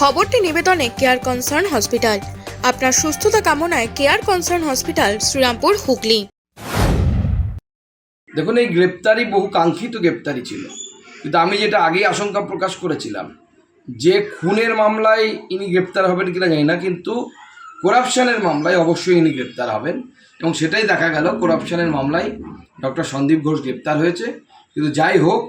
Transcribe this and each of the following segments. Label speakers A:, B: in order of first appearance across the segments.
A: খবরটি নিবেদনে care concern hospital আপনার সুস্থতা কামনায় care concern hospital Serampore, Hooghly.
B: দেখুন, এই গ্রেপ্তারি বহু কাঙ্ক্ষিত গ্রেপ্তারি ছিল। কিন্তু আমি যেটা আগেই আশঙ্কা প্রকাশ করেছিলাম, যে খুনের মামলায় ইনি গ্রেপ্তার হবেন কিনা জানি না, কিন্তু করাপশনের মামলায় অবশ্যই ইনি গ্রেপ্তার হবেন। এবং সেটাই দেখা গেল করাপশনের মামলায় ডক্টর সন্দীপ ঘোষ গ্রেপ্তার হয়েছে। কিন্তু যাই হোক,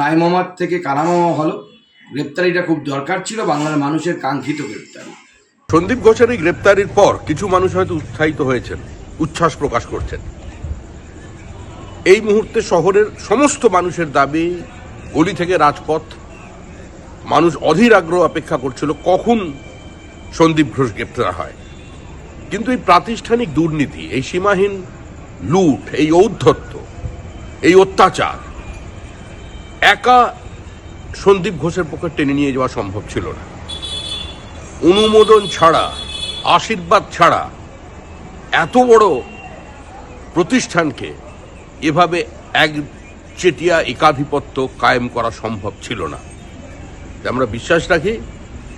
B: নাইমামার থেকে কারামামা হলো। গ্রেপ্তারিটা খুব দরকার ছিল, বাংলার মানুষের কাঙ্ক্ষিত গ্রেপ্তারি।
C: সন্দীপ ঘোষের এই গ্রেপ্তারির পর কিছু মানুষ হয়তো উৎসাহিত হয়েছেন, উচ্ছ্বাস প্রকাশ করছেন। এই মুহূর্তে শহরের সমস্ত মানুষের দাবি, গলি থেকে রাজপথ, মানুষ অধীর আগ্রহ অপেক্ষা করছিল কখন সন্দীপ ঘোষ গ্রেপ্তার হয়। কিন্তু এই প্রাতিষ্ঠানিক দুর্নীতি, এই সীমাহীন লুট, এই ঔদ্ধত্য, এই অত্যাচার, একা সন্দীপ ঘোষের পক্ষে টেনে নিয়ে যাওয়া সম্ভব ছিল না। অনুমোদন ছাড়া, আশীর্বাদ ছাড়া এত বড় প্রতিষ্ঠানকে এভাবে এক চেটিয়া একাধিপত্য কায়েম করা সম্ভব ছিল না। আমরা বিশ্বাস রাখি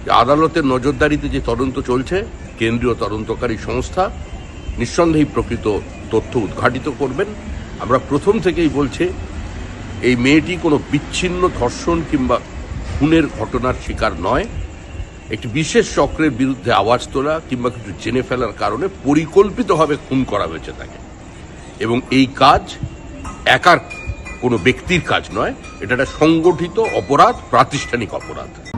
C: যে আদালতের নজরদারিতে যে তদন্ত চলছে, কেন্দ্রীয় তদন্তকারী সংস্থা নিঃসন্দেহে প্রকৃত তথ্য উদ্ঘাটিত করবেন। আমরা প্রথম থেকেই বলছি এই মেয়েটি কোনো বিচ্ছিন্ন ধর্ষণ কিংবা খুনের ঘটনার শিকার নয়। একটি বিশেষ চক্রের বিরুদ্ধে আওয়াজ তোলা কিংবা কিছু জেনে ফেলার কারণে পরিকল্পিতভাবে খুন করা হয়েছে তাকে। এবং এই কাজ একার কোনো ব্যক্তির কাজ নয় এটা একটা সংগঠিত অপরাধ, প্রাতিষ্ঠানিক অপরাধ।